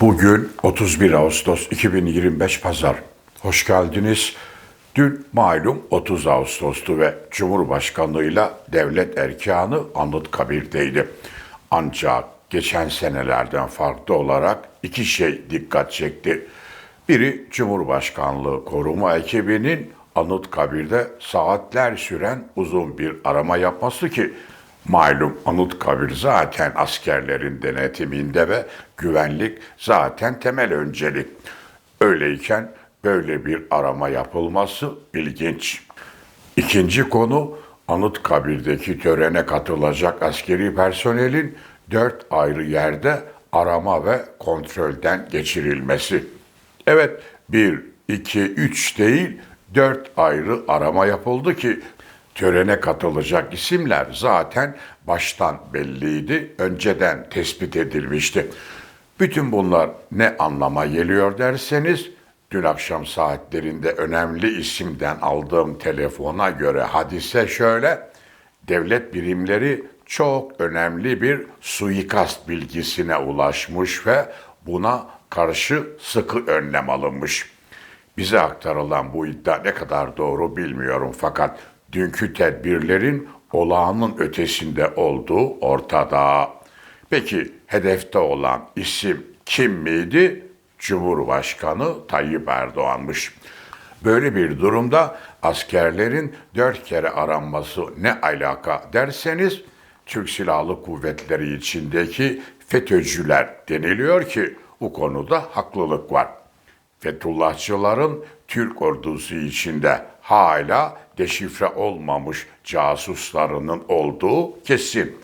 Bugün 31 Ağustos 2025 Pazar. Hoş geldiniz. Dün malum 30 Ağustos'tu ve Cumhurbaşkanlığıyla devlet erkanı Anıtkabir'deydi. Ancak geçen senelerden farklı olarak iki şey dikkat çekti. Biri Cumhurbaşkanlığı koruma ekibinin Anıtkabir'de saatler süren uzun bir arama yapması ki Malum Anıtkabir zaten askerlerin denetiminde ve güvenlik zaten temel öncelik. Öyleyken böyle bir arama yapılması ilginç. İkinci konu Anıtkabir'deki törene katılacak askeri personelin dört ayrı yerde arama ve kontrolden geçirilmesi. Evet bir, iki, üç değil dört ayrı arama yapıldı ki Törene katılacak isimler zaten baştan belliydi, önceden tespit edilmişti. Bütün bunlar ne anlama geliyor derseniz, dün akşam saatlerinde önemli isimden aldığım telefona göre hadise şöyle, devlet birimleri çok önemli bir suikast bilgisine ulaşmış ve buna karşı sıkı önlem alınmış. Bize aktarılan bu iddia ne kadar doğru bilmiyorum fakat dünkü tedbirlerin olağanın ötesinde olduğu ortada. Peki hedefte olan isim kim miydi? Cumhurbaşkanı Tayyip Erdoğan'mış. Böyle bir durumda askerlerin dört kere aranması ne alaka derseniz Türk Silahlı Kuvvetleri içindeki FETÖ'cüler deniliyor ki bu konuda haklılık var. Fethullahçıların Türk ordusu içinde hala deşifre olmamış casuslarının olduğu kesin.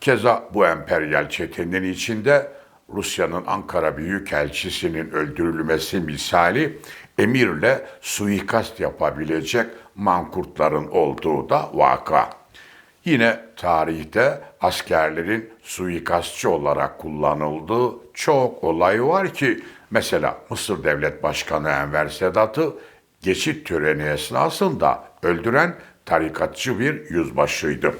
Keza bu emperyal çetenin içinde Rusya'nın Ankara Büyükelçisi'nin öldürülmesi misali emirle suikast yapabilecek mankurtların olduğu da vaka. Yine tarihte askerlerin suikastçı olarak kullanıldığı çok olay var ki mesela Mısır Devlet Başkanı Enver Sedat'ı geçit töreni esnasında öldüren tarikatçı bir yüzbaşıydı.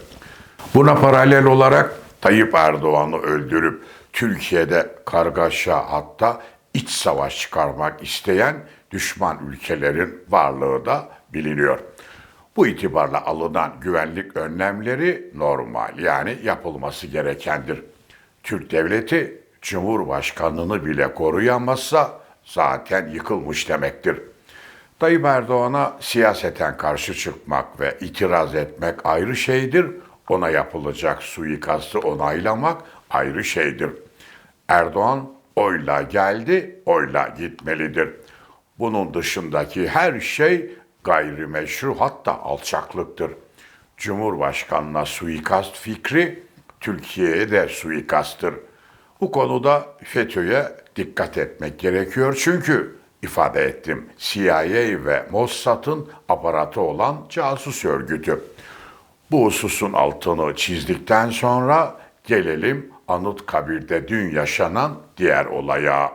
Buna paralel olarak Tayyip Erdoğan'ı öldürüp Türkiye'de kargaşa hatta iç savaş çıkarmak isteyen düşman ülkelerin varlığı da biliniyor. Bu itibarla alınan güvenlik önlemleri normal yani yapılması gerekendir. Türk devleti Cumhurbaşkanını bile koruyamazsa zaten yıkılmış demektir. Tayyip Erdoğan'a siyaseten karşı çıkmak ve itiraz etmek ayrı şeydir. Ona yapılacak suikastı onaylamak ayrı şeydir. Erdoğan oyla geldi, oyla gitmelidir. Bunun dışındaki her şey gayrimeşru hatta alçaklıktır. Cumhurbaşkanına suikast fikri Türkiye'ye de suikasttır. Bu konuda FETÖ'ye dikkat etmek gerekiyor çünkü ifade ettim. CIA ve Mossad'ın aparatı olan casus örgütü. Bu hususun altını çizdikten sonra gelelim Anıtkabir'de dün yaşanan diğer olaya.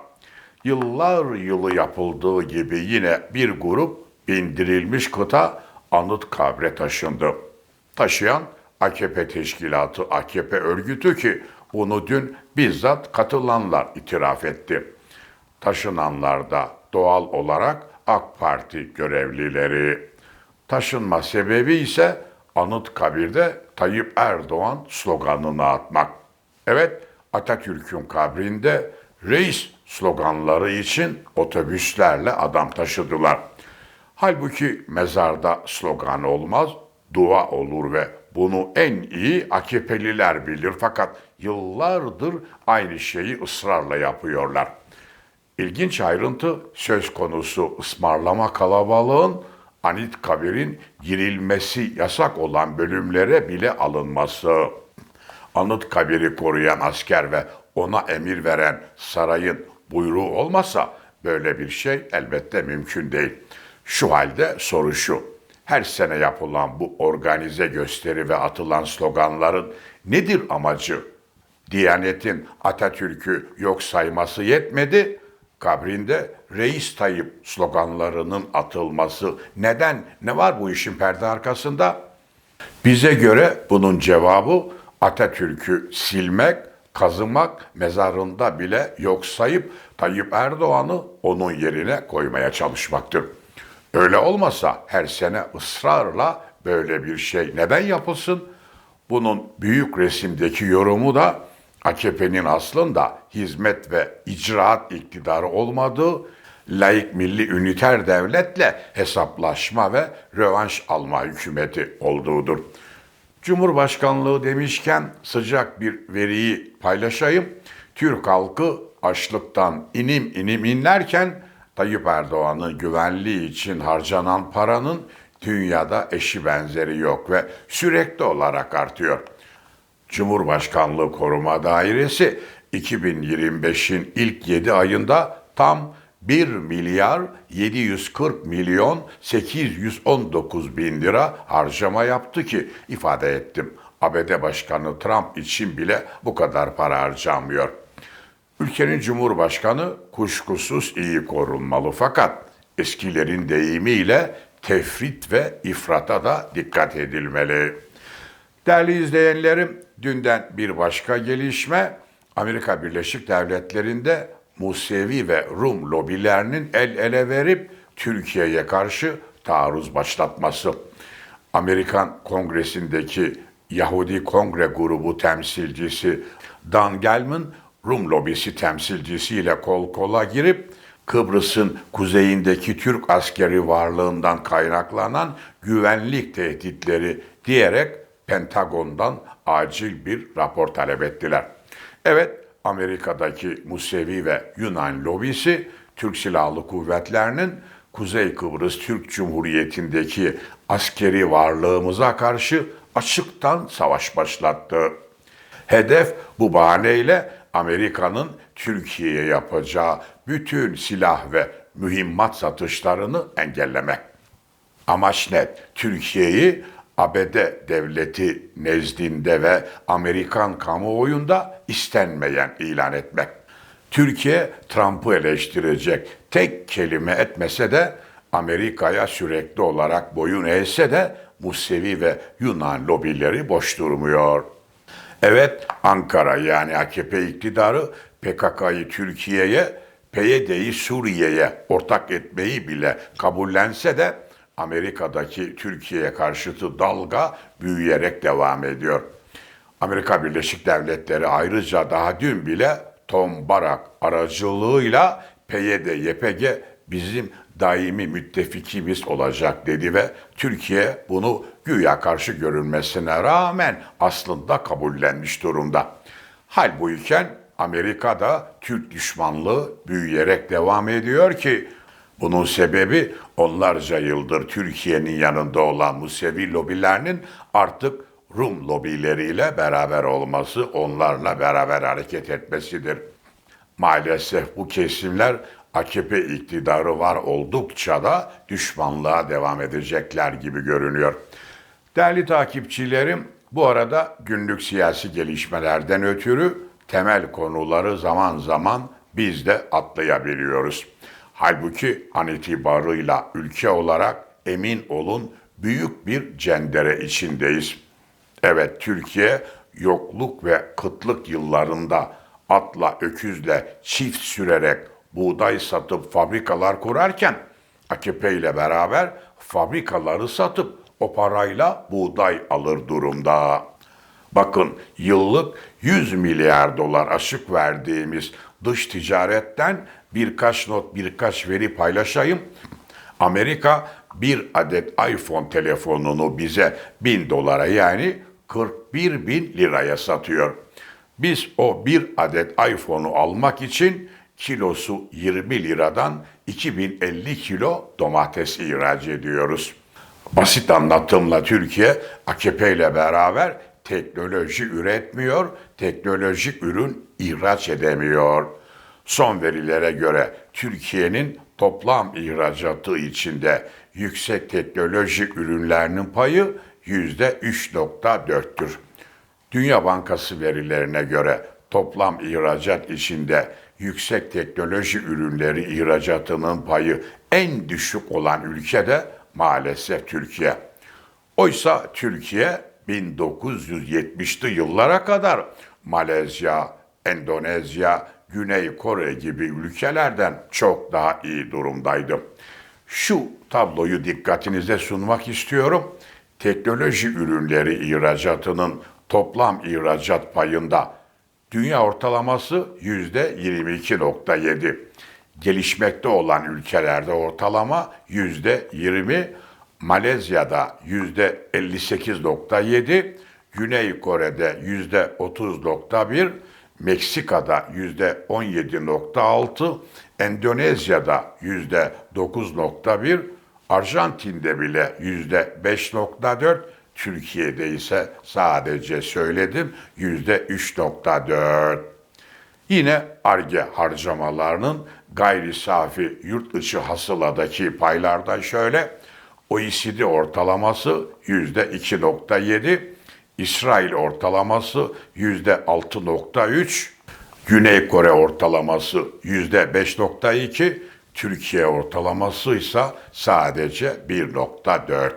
Yıllar yılı yapıldığı gibi yine bir grup bindirilmiş kıta Anıtkabir'e taşındı. Taşıyan AKP teşkilatı, AKP örgütü ki bunu dün bizzat katılanlar itiraf etti. Taşınanlar da doğal olarak AK Parti görevlileri. Taşınma sebebi ise Anıtkabir'de Tayyip Erdoğan sloganını atmak. Evet, Atatürk'ün kabrinde reis sloganları için otobüslerle adam taşıdılar. Halbuki mezarda slogan olmaz, dua olur ve bunu en iyi AKP'liler bilir fakat yıllardır aynı şeyi ısrarla yapıyorlar. İlginç ayrıntı söz konusu ısmarlama kalabalığın Anit Kabir'in girilmesi yasak olan bölümlere bile alınması. Anıt Kabir'i koruyan asker ve ona emir veren sarayın buyruğu olmasa böyle bir şey elbette mümkün değil. Şu halde soru şu. Her sene yapılan bu organize gösteri ve atılan sloganların nedir amacı? Diyanetin Atatürk'ü yok sayması yetmedi, kabrinde Reis Tayyip sloganlarının atılması neden? Ne var bu işin perde arkasında? Bize göre bunun cevabı Atatürk'ü silmek, kazımak, mezarında bile yok sayıp Tayyip Erdoğan'ı onun yerine koymaya çalışmaktır. Öyle olmasa her sene ısrarla böyle bir şey neden yapılsın? Bunun büyük resimdeki yorumu da AKP'nin aslında hizmet ve icraat iktidarı olmadığı, laik milli üniter devletle hesaplaşma ve rövanş alma hükümeti olduğudur. Cumhurbaşkanlığı demişken sıcak bir veriyi paylaşayım. Türk halkı açlıktan inim inim inlerken Tayyip Erdoğan'ın güvenliği için harcanan paranın dünyada eşi benzeri yok ve sürekli olarak artıyor. Cumhurbaşkanlığı Koruma Dairesi 2025'in ilk 7 ayında tam 1 milyar 740 milyon 819 bin lira harcama yaptı ki ifade ettim. ABD Başkanı Trump için bile bu kadar para harcanmıyor. Ülkenin Cumhurbaşkanı kuşkusuz iyi korunmalı fakat eskilerin deyimiyle tefrit ve ifrata da dikkat edilmeli. Değerli izleyenlerim, dünden bir başka gelişme Amerika Birleşik Devletleri'nde Musevi ve Rum lobilerinin el ele verip Türkiye'ye karşı taarruz başlatması. Amerikan Kongresi'ndeki Yahudi Kongre grubu temsilcisi Dan Gelman, Rum lobisi temsilcisiyle kol kola girip Kıbrıs'ın kuzeyindeki Türk askeri varlığından kaynaklanan güvenlik tehditleri diyerek Pentagon'dan acil bir rapor talep ettiler. Evet, Amerika'daki Musevi ve Yunan lobisi Türk Silahlı Kuvvetlerinin Kuzey Kıbrıs Türk Cumhuriyeti'ndeki askeri varlığımıza karşı açıktan savaş başlattı. Hedef bu bahaneyle Amerika'nın Türkiye'ye yapacağı bütün silah ve mühimmat satışlarını engellemek. Amaç ne? Türkiye'yi ABD devleti nezdinde ve Amerikan kamuoyunda istenmeyen ilan etmek. Türkiye Trump'ı eleştirecek tek kelime etmese de Amerika'ya sürekli olarak boyun eğse de Musevi ve Yunan lobileri boş durmuyor. Evet Ankara yani AKP iktidarı PKK'yı Türkiye'ye, PYD'yi Suriye'ye ortak etmeyi bile kabullense de Amerika'daki Türkiye'ye karşıtı dalga büyüyerek devam ediyor. Amerika Birleşik Devletleri ayrıca daha dün bile Tom Barak aracılığıyla PYD, YPG bizim daimi müttefikimiz olacak dedi ve Türkiye bunu güya karşı görünmesine rağmen aslında kabullenmiş durumda. Hal buyken Amerika'da Türk düşmanlığı büyüyerek devam ediyor ki bunun sebebi onlarca yıldır Türkiye'nin yanında olan Musevi lobilerinin artık Rum lobileriyle beraber olması, onlarla beraber hareket etmesidir. Maalesef bu kesimler AKP iktidarı var oldukça da düşmanlığa devam edecekler gibi görünüyor. Değerli takipçilerim, bu arada günlük siyasi gelişmelerden ötürü temel konuları zaman zaman biz de atlayabiliyoruz. Halbuki an itibarıyla ülke olarak emin olun büyük bir cendere içindeyiz. Evet Türkiye yokluk ve kıtlık yıllarında atla öküzle çift sürerek buğday satıp fabrikalar kurarken AKP ile beraber fabrikaları satıp o parayla buğday alır durumda. Bakın yıllık 100 milyar dolar aşık verdiğimiz dış ticaretten birkaç not, birkaç veri paylaşayım. Amerika bir adet iPhone telefonunu bize 1000 dolara yani 41 bin liraya satıyor. Biz o bir adet iPhone'u almak için kilosu 20 liradan 2050 kilo domates ihraç ediyoruz. Basit anlatımla Türkiye AKP ile beraber teknoloji üretmiyor, teknolojik ürün ihraç edemiyor. Son verilere göre Türkiye'nin toplam ihracatı içinde yüksek teknolojik ürünlerinin payı yüzde 3.4'tür. Dünya Bankası verilerine göre toplam ihracat içinde yüksek teknoloji ürünleri ihracatının payı en düşük olan ülke de maalesef Türkiye. Oysa Türkiye 1970'li yıllara kadar Malezya, Endonezya, Güney Kore gibi ülkelerden çok daha iyi durumdaydı. Şu tabloyu dikkatinize sunmak istiyorum. Teknoloji ürünleri ihracatının toplam ihracat payında dünya ortalaması yüzde 22.7. Gelişmekte olan ülkelerde ortalama yüzde 20, Malezya'da yüzde 58.7, Güney Kore'de yüzde 30.1, Meksika'da yüzde 17.6, Endonezya'da yüzde 9.1, Arjantin'de bile yüzde 5.4, Türkiye'de ise sadece söyledim yüzde 3.4. Yine ARGE harcamalarının gayri safi yurt içi hasıladaki paylarda şöyle, OECD ortalaması yüzde 2.7, İsrail ortalaması yüzde 6.3, Güney Kore ortalaması yüzde 5.2, Türkiye ortalaması ise sadece 1.4.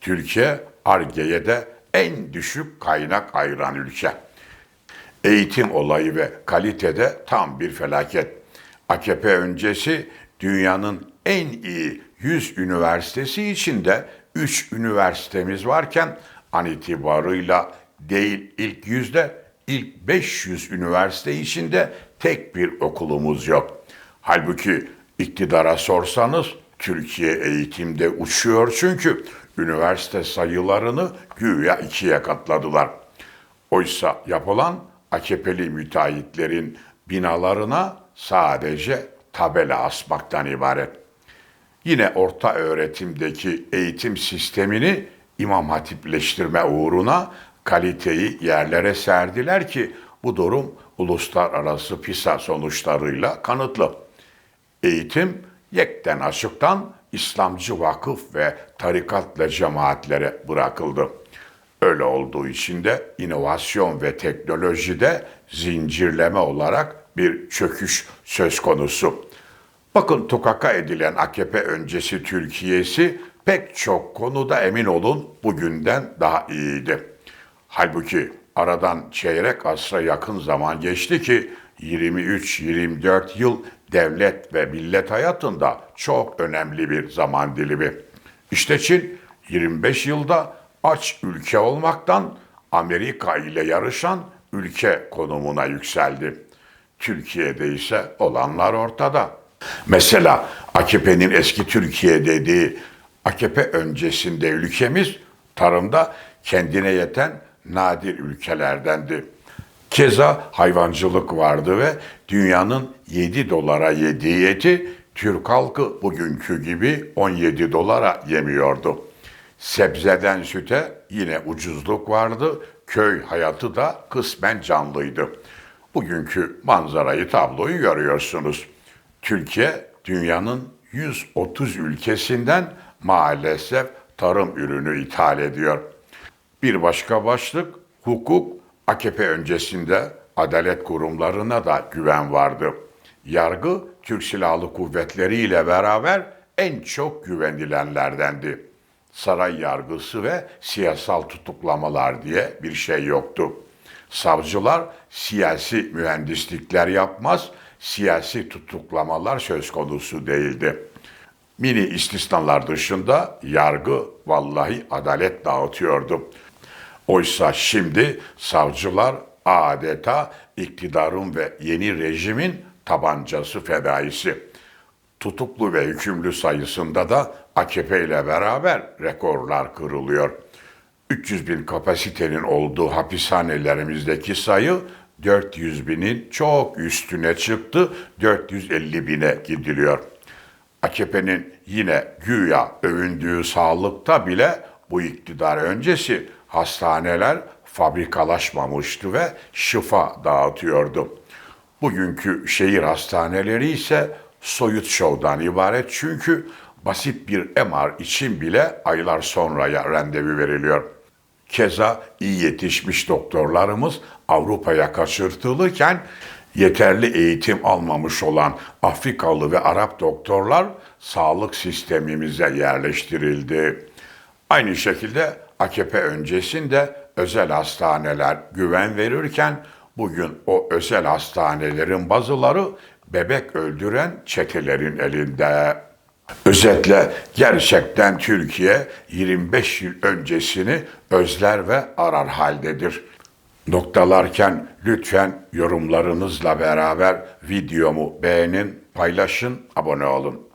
Türkiye ARGE'ye de en düşük kaynak ayıran ülke. Eğitim olayı ve kalitede tam bir felaket. AKP öncesi dünyanın en iyi 100 üniversitesi içinde 3 üniversitemiz varken an itibarıyla değil ilk yüzde, ilk 500 üniversite içinde tek bir okulumuz yok. Halbuki iktidara sorsanız Türkiye eğitimde uçuyor çünkü üniversite sayılarını güya ikiye katladılar. Oysa yapılan AKP'li müteahhitlerin binalarına sadece tabela asmaktan ibaret. Yine orta öğretimdeki eğitim sistemini imam hatipleştirme uğruna kaliteyi yerlere serdiler ki bu durum uluslararası PISA sonuçlarıyla kanıtlı. Eğitim yekten açıktan İslamcı vakıf ve tarikatla cemaatlere bırakıldı. Öyle olduğu için de inovasyon ve teknolojide zincirleme olarak bir çöküş söz konusu. Bakın tukaka edilen AKP öncesi Türkiye'si pek çok konuda emin olun bugünden daha iyiydi. Halbuki aradan çeyrek asra yakın zaman geçti ki 23-24 yıl devlet ve millet hayatında çok önemli bir zaman dilimi. İşte Çin 25 yılda aç ülke olmaktan Amerika ile yarışan ülke konumuna yükseldi. Türkiye'de ise olanlar ortada. Mesela AKP'nin eski Türkiye dediği AKP öncesinde ülkemiz tarımda kendine yeten nadir ülkelerdendi. Keza hayvancılık vardı ve dünyanın 7 dolara yediği eti Türk halkı bugünkü gibi 17 dolara yemiyordu. Sebzeden süte yine ucuzluk vardı, köy hayatı da kısmen canlıydı. Bugünkü manzarayı tabloyu görüyorsunuz. Türkiye dünyanın 130 ülkesinden maalesef tarım ürünü ithal ediyor. Bir başka başlık hukuk AKP öncesinde adalet kurumlarına da güven vardı. Yargı Türk Silahlı Kuvvetleri ile beraber en çok güvenilenlerdendi. Saray yargısı ve siyasal tutuklamalar diye bir şey yoktu. Savcılar siyasi mühendislikler yapmaz, siyasi tutuklamalar söz konusu değildi. Mini istisnalar dışında yargı vallahi adalet dağıtıyordu. Oysa şimdi savcılar adeta iktidarın ve yeni rejimin tabancası fedaisi. Tutuklu ve hükümlü sayısında da AKP ile beraber rekorlar kırılıyor. 300 bin kapasitenin olduğu hapishanelerimizdeki sayı 400 binin çok üstüne çıktı, 450 bine gidiliyor. AKP'nin yine güya övündüğü sağlıkta bile bu iktidar öncesi hastaneler fabrikalaşmamıştı ve şifa dağıtıyordu. Bugünkü şehir hastaneleri ise soyut şovdan ibaret çünkü basit bir MR için bile aylar sonraya randevu veriliyor. Keza iyi yetişmiş doktorlarımız Avrupa'ya kaçırtılırken yeterli eğitim almamış olan Afrikalı ve Arap doktorlar sağlık sistemimize yerleştirildi. Aynı şekilde AKP öncesinde özel hastaneler güven verirken bugün o özel hastanelerin bazıları bebek öldüren çetelerin elinde. Özetle gerçekten Türkiye 25 yıl öncesini özler ve arar haldedir. Noktalarken lütfen yorumlarınızla beraber videomu beğenin, paylaşın, abone olun.